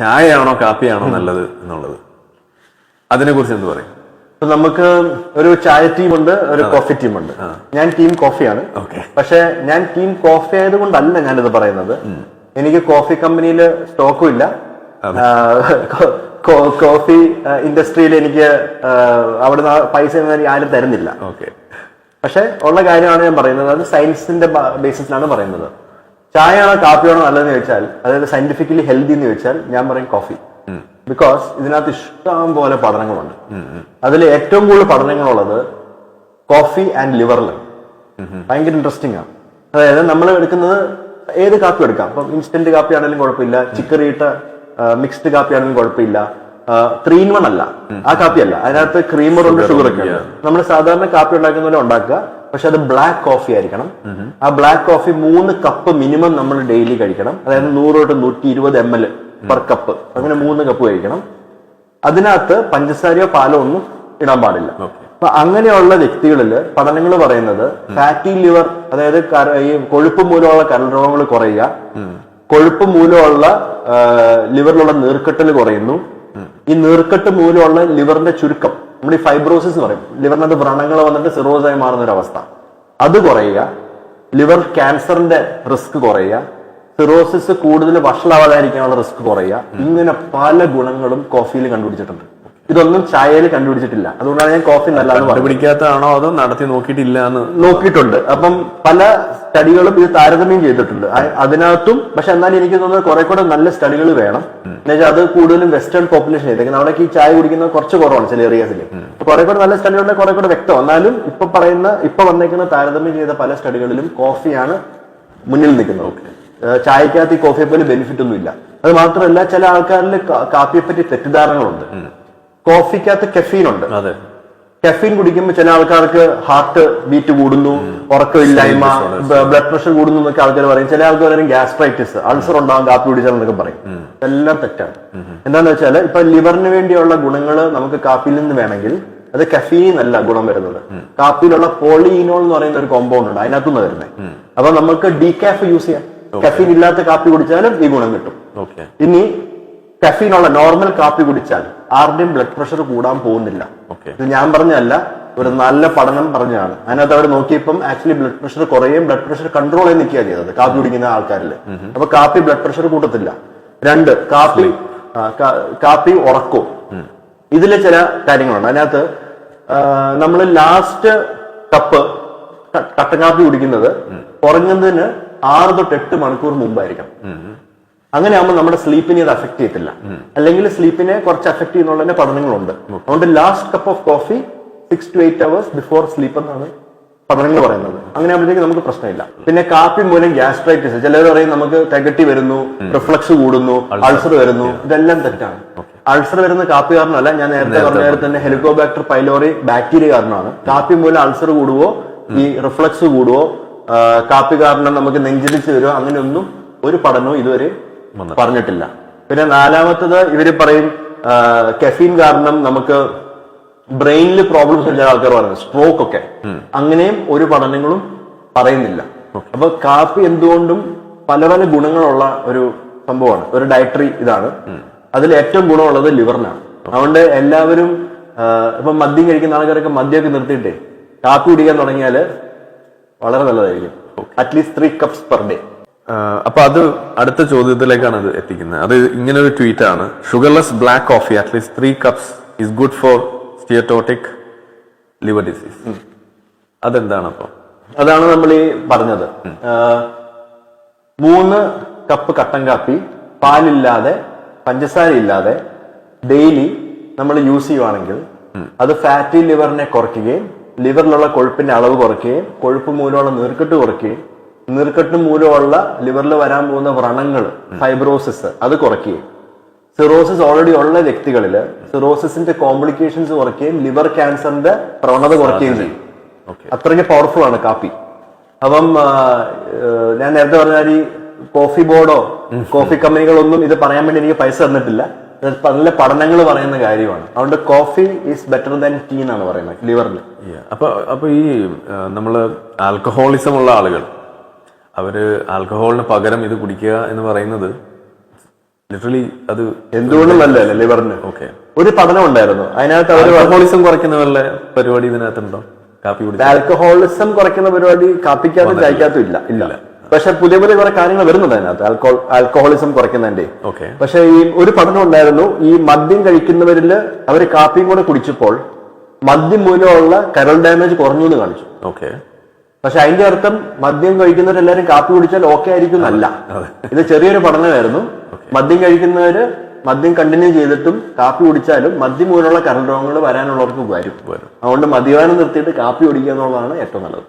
ചായയാണോ കാപ്പിയാണോ നല്ലത് എന്നുള്ളത്. അതിനെ കുറിച്ച് എന്ത് പറയും? ഇപ്പൊ നമുക്ക് ഒരു ചായ ടീം ഉണ്ട് ഒരു കോഫി ടീം ഉണ്ട് ഞാൻ ടീം കോഫിയാണ്. പക്ഷെ ഞാൻ ടീം കോഫി ആയതുകൊണ്ടല്ല ഞാനിത് പറയുന്നത്. എനിക്ക് കോഫി കമ്പനിയിൽ സ്റ്റോക്കും ഇല്ല. കോഫി ഇൻഡസ്ട്രിയിൽ എനിക്ക് അവിടെ പൈസ ആരും തരുന്നില്ല. ഓക്കെ. പക്ഷെ ഉള്ള കാര്യമാണ് ഞാൻ പറയുന്നത്. അത് സയൻസിന്റെ ബേസിസിലാണ് പറയുന്നത്. ചായയാണോ കാപ്പിയാണോ നല്ലതെന്ന് ചോദിച്ചാൽ അതായത് സയന്റിഫിക്കലി ഹെൽത്തി എന്ന് ചോദിച്ചാൽ ഞാൻ പറയും കോഫി ബിക്കോസ് ഇതിനകത്ത് ഇഷ്ടം പോലെ പഠനങ്ങളുണ്ട്. അതിൽ ഏറ്റവും കൂടുതൽ പഠനങ്ങളുള്ളത് കോഫി ആൻഡ് ലിവറിലാണ് ഭയങ്കര ഇൻട്രസ്റ്റിംഗ് ആണ്. അതായത് നമ്മൾ എടുക്കുന്നത് ഏത് കാപ്പി എടുക്കാം? ഇപ്പം ഇൻസ്റ്റന്റ് കാപ്പി ആണെങ്കിലും കുഴപ്പമില്ല. ചിക്കറിയിട്ട മിക്സ്ഡ് കാപ്പി ആണെങ്കിലും കുഴപ്പമില്ല. ത്രീ ഇൻ വൺ അല്ല. ആ കാപ്പി അല്ല അതിനകത്ത് ക്രീമറുണ്ട് ഷുഗർ ഒക്കെ നമ്മൾ സാധാരണ കാപ്പി ഉണ്ടാക്കുന്ന പോലെ ഉണ്ടാക്കുക. പക്ഷെ അത് ബ്ലാക്ക് കോഫി ആയിരിക്കണം. ആ ബ്ലാക്ക് കോഫി മൂന്ന് കപ്പ് മിനിമം നമ്മൾ ഡെയിലി കഴിക്കണം. അതായത് നൂറ് തൊട്ട് നൂറ്റി ഇരുപത് എം എൽ പെർ കപ്പ് അങ്ങനെ മൂന്ന് കപ്പ് കഴിക്കണം. അതിനകത്ത് പഞ്ചസാരയോ പാലോ ഒന്നും ഇടാൻ പാടില്ല. അപ്പൊ അങ്ങനെയുള്ള വ്യക്തികളിൽ പഠനങ്ങൾ പറയുന്നത് ഫാറ്റി ലിവർ അതായത് ഈ കൊഴുപ്പ് മൂലമുള്ള കരൾ രോഗങ്ങൾ കുറയുക. കൊഴുപ്പ് മൂലമുള്ള ലിവറിലുള്ള നീർക്കെട്ടൽ കുറയുന്നു. ഈ നീർക്കെട്ട് മൂലമുള്ള ലിവറിന്റെ ചുരുക്കം. നമ്മൾ ഈ ഫൈബ്രോസിസ് പറയും. ലിവറിനകത്ത് വ്രണങ്ങൾ വന്നിട്ട് ആയി മാറുന്ന ഒരു അവസ്ഥ. അത് കുറയുക. ലിവർ ക്യാൻസറിന്റെ റിസ്ക് കുറയുക. സിറോസിസ് കൂടുതൽ വഷളാവാതിരിക്കാനുള്ള റിസ്ക് കുറയുക. ഇങ്ങനെ പല ഗുണങ്ങളും കോഫിയിൽ കണ്ടുപിടിച്ചിട്ടുണ്ട്. ഇതൊന്നും ചായയിൽ കണ്ടുപിടിച്ചിട്ടില്ല. അതുകൊണ്ടാണ് ഞാൻ കോഫി നല്ലതെന്ന് കണ്ടുപിടിക്കാത്തതാണോ അതോ നടത്തി നോക്കിയിട്ടില്ല എന്ന് നോക്കിയിട്ടുണ്ട്. അപ്പം പല സ്റ്റഡികളും ഇത് താരതമ്യം ചെയ്തിട്ടുണ്ട്. അതിനകത്തും പക്ഷെ എന്നാലും എനിക്ക് തോന്നുന്നത് കുറെ കൂടെ നല്ല സ്റ്റഡികൾ വേണം. എന്നുവെച്ചാൽ അത് കൂടുതലും വെസ്റ്റേൺ പോപ്പുലേഷൻ ചെയ്തേക്കുന്നത് അവിടെ ഈ ചായ കുടിക്കുന്നത് കുറച്ച് കുറവാണ് ചില ഏരിയാസിൽ കുറെ കൂടെ നല്ല സ്റ്റഡികളുടെ കുറെ കൂടെ വ്യക്തം. എന്നാലും ഇപ്പൊ പറയുന്ന ഇപ്പൊ വന്നേക്കുന്ന താരതമ്യം ചെയ്ത പല സ്റ്റഡികളിലും കോഫിയാണ് മുന്നിൽ നിൽക്കുന്നത്. ചായക്കകത്ത് ഈ കോഫിയെ പോലെ ബെനിഫിറ്റ് ഒന്നും ഇല്ല അത് മാത്രമല്ല ചില ആൾക്കാരിൽ കാ- കാപ്പിയെ പറ്റി തെറ്റിദ്ധാരണകളുണ്ട് കോഫിക്കകത്ത് കെഫീൻ ഉണ്ട്. അതെ. കെഫീൻ കുടിക്കുമ്പോൾ ചില ആൾക്കാർക്ക് ഹാർട്ട് ബീറ്റ് കൂടുന്നു ഉറക്കമില്ലായ്മ ബ്ലഡ് പ്രഷർ കൂടുന്നു എന്നൊക്കെ ആൾക്കാർ പറയും. ചില ആൾക്കാർ പറയും ഗ്യാസ്ട്രൈറ്റിസ് അൾസർ ഉണ്ടാകും കാപ്പി കുടിച്ചാൽ എന്നൊക്കെ പറയും. എല്ലാം തെറ്റാണ്. എന്താന്ന് വെച്ചാൽ ഇപ്പൊ ലിവറിന് വേണ്ടിയുള്ള ഗുണങ്ങൾ നമുക്ക് കാപ്പിയിൽ നിന്ന് വേണമെങ്കിൽ അത് കഫീൻ അല്ല ഗുണം വരുന്നത്. കാപ്പിയിലുള്ള പോളിയിനോൾ എന്ന് പറയുന്ന ഒരു കോമ്പൗണ്ട് ഉണ്ട് അതിനകത്തുനിന്ന് വരുന്നത്. അപ്പൊ നമുക്ക് ഡീകാഫ് യൂസ് ചെയ്യാം. കഫീൻ ഇല്ലാത്ത കാപ്പി കുടിച്ചാലും ഈ ഗുണം കിട്ടും. ഇനി കഫീനുള്ള നോർമൽ കാപ്പി കുടിച്ചാൽ ആരുടെയും ബ്ലഡ് പ്രഷർ കൂടാൻ പോകുന്നില്ല. ഇത് ഞാൻ പറഞ്ഞല്ല ഒരു നല്ല പഠനം പറഞ്ഞാണ്. അതിനകത്ത് അവർ നോക്കിയപ്പം ആക്ച്വലി ബ്ലഡ് പ്രഷർ കുറയും ബ്ലഡ് പ്രഷർ കൺട്രോൾ ചെയ്ത് നിൽക്കുക ചെയ്തത് കാപ്പി കുടിക്കുന്ന ആൾക്കാരിൽ അപ്പൊ കാപ്പി ബ്ലഡ് പ്രഷർ കൂട്ടത്തില്ല. രണ്ട് കാപ്പി കാപ്പി ഉറക്കവും ഇതിലെ ചില കാര്യങ്ങളുണ്ട്. അതിനകത്ത് നമ്മൾ ലാസ്റ്റ് കപ്പ് കട്ടൻ കാപ്പി കുടിക്കുന്നത് കുറഞ്ഞതിന് ആറ് തൊട്ട് എട്ട് മണിക്കൂർ മുമ്പായിരിക്കണം. അങ്ങനെ ആകുമ്പോൾ നമ്മുടെ സ്ലീപ്പിനെ അത് അഫക്ട് ചെയ്യത്തില്ല. അല്ലെങ്കിൽ സ്ലീപ്പിനെ കുറച്ച് അഫക്ട് ചെയ്യുന്നുള്ളതിന്റെ പഠനങ്ങളുണ്ട്. അതുകൊണ്ട് last cup of coffee six to eight hours before sleep എന്നാണ് പഠനങ്ങൾ പറയുന്നത്. അങ്ങനെ ആകുമ്പോഴത്തേക്ക് നമുക്ക് പ്രശ്നമില്ല. പിന്നെ കാപ്പി മൂലം ഗ്യാസ്ട്രൈറ്റിസ് ചിലർ പറയും നമുക്ക് തികട്ടി വരുന്നു റിഫ്ലക്സ് കൂടുന്നു അൾസർ. വരുന്നു. ഇതെല്ലാം തെറ്റാണ്. അൾസർ വരുന്ന കാപ്പി കാരണമല്ല ഞാൻ നേരത്തെ പറഞ്ഞ നേരത്തെ തന്നെ ഹെലിക്കോബാക്ടർ പൈലോറി ബാക്ടീരിയ കാരണമാണ് കാപ്പി മൂലം അൾസർ കൂടുവോ ഈ റിഫ്ലക്സ് കൂടുവോ കാപ്പി കാരണം നമുക്ക് നെഞ്ചിരിച്ച് വരുമോ അങ്ങനെയൊന്നും ഒരു പഠനവും ഇതുവരെ പറഞ്ഞിട്ടില്ല. പിന്നെ നാലാമത്തത് ഇവർ പറയും കഫീൻ കാരണം നമുക്ക് ബ്രെയിനിൽ പ്രോബ്ലംസ് ഉള്ള ആൾക്കാർ പറയുന്നത് സ്ട്രോക്ക് ഒക്കെ. അങ്ങനെയും ഒരു പഠനങ്ങളും പറയുന്നില്ല. അപ്പൊ കാപ്പി എന്തുകൊണ്ടും പല പല ഗുണങ്ങളുള്ള ഒരു സംഭവമാണ്. ഒരു ഡയറ്ററി ഇതാണ്. അതിൽ ഏറ്റവും ഗുണമുള്ളത് ലിവറിനാണ്. അതുകൊണ്ട് എല്ലാവരും ഇപ്പൊ മദ്യം കഴിക്കുന്ന ആൾക്കാരൊക്കെ മദ്യമൊക്കെ നിർത്തിയിട്ടേ കാപ്പി കുടിക്കാൻ തുടങ്ങിയാൽ വളരെ നല്ലതായിരിക്കും. At least three cups per day അപ്പൊ അത് അടുത്ത ചോദ്യത്തിലേക്കാണ് അത് എത്തിക്കുന്നത്. അത് ഇങ്ങനെ ഒരു ട്വീറ്റ് ആണ് sugarless black coffee at least three cups is good for steatotic liver disease അതെന്താണ് അപ്പൊ? അതാണ് നമ്മൾ ഈ പറഞ്ഞത് മൂന്ന് കപ്പ് കട്ടൻ കാപ്പി പാലില്ലാതെ പഞ്ചസാര ഇല്ലാതെ ഡെയിലി നമ്മൾ യൂസ് ചെയ്യുവാണെങ്കിൽ അത് ഫാറ്റി ലിവറിനെ കുറയ്ക്കുകയും ലിവറിലുള്ള കൊഴുപ്പിന്റെ അളവ് കുറയ്ക്കുകയും കൊഴുപ്പ് മൂലമുള്ള നീർക്കെട്ട് കുറയ്ക്കുകയും നീർക്കെട്ട് മൂലമുള്ള ലിവറിൽ വരാൻ പോകുന്ന വ്രണങ്ങൾ ഫൈബ്രോസിസ് അത് കുറയ്ക്കുകയും. സിറോസിസ് ഓൾറെഡി ഉള്ള വ്യക്തികളിൽ സിറോസിസിന്റെ കോംപ്ലിക്കേഷൻസ് കുറയ്ക്കുകയും ലിവർ ക്യാൻസറിന്റെ പ്രവണത കുറയ്ക്കുകയും ചെയ്യും. അത്രയ്ക്ക് പവർഫുൾ ആണ് കാപ്പി. അപ്പം ഞാൻ നേരത്തെ പറഞ്ഞാൽ ഈ കോഫി ബോർഡോ കോഫി കമ്പനികളൊന്നും ഇത് പറയാൻ വേണ്ടി എനിക്ക് പൈസ തന്നിട്ടില്ല. നല്ല പഠനങ്ങൾ പറയുന്ന കാര്യമാണ്. അതുകൊണ്ട് coffee is better than tea എന്നാണ് പറയുന്നത് ലിവറിന്. അപ്പൊ അപ്പൊ ഈ നമ്മൾ ആൽക്കഹോളിസം ഉള്ള ആളുകൾ അവർ ആൽക്കഹോളിന് പകരം ഇത് കുടിക്കുക എന്ന് പറയുന്നത് ലിറ്ററലി അത് എന്തുകൊണ്ടും നല്ലതല്ലേ ലിവറിന് ഓക്കെ ഒരു പഠനം ഉണ്ടായിരുന്നു. അതിനകത്ത് അവർ ആൽക്കഹോളിസം കുറയ്ക്കുന്ന വല്ല പരിപാടി ഇതിനകത്തുണ്ടോ? കാപ്പി കുടി ആൽക്കഹോളിസം കുറയ്ക്കുന്ന പരിപാടി കാപ്പിക്കകത്തും ചായക്കകത്തും ഇല്ല ഇല്ല. പക്ഷെ പുതിയ പുതിയ കുറെ കാര്യങ്ങൾ വരുന്നുണ്ട് അതിനകത്ത്. ആൽക്കോൾ ആൽക്കഹോളിസം കുറയ്ക്കുന്നതിന്റെ ഓക്കെ പക്ഷെ ഈ ഒരു പഠനം ഉണ്ടായിരുന്നു. ഈ മദ്യം കഴിക്കുന്നവരിൽ അവർ കാപ്പിയും കൂടെ കുടിച്ചപ്പോൾ മദ്യം മൂലമുള്ള കരൾ ഡാമേജ് കുറഞ്ഞു എന്ന് കാണിച്ചു. ഓക്കെ പക്ഷെ അതിന്റെ അർത്ഥം മദ്യം കഴിക്കുന്നവരെല്ലാരും കാപ്പി കുടിച്ചാൽ ഓക്കെ ആയിരിക്കും അല്ല ഇത് ചെറിയൊരു പഠനമായിരുന്നു. മദ്യം കഴിക്കുന്നവര് മദ്യം കണ്ടിന്യൂ ചെയ്തിട്ടും കാപ്പി കുടിച്ചാലും മദ്യം മൂലമുള്ള കരൾ രോഗങ്ങൾ വരാനുള്ളവർക്ക് വരും. അതുകൊണ്ട് മദ്യപാനം നിർത്തിയിട്ട് കാപ്പി കുടിക്കുക എന്നുള്ളതാണ് ഏറ്റവും നല്ലത്.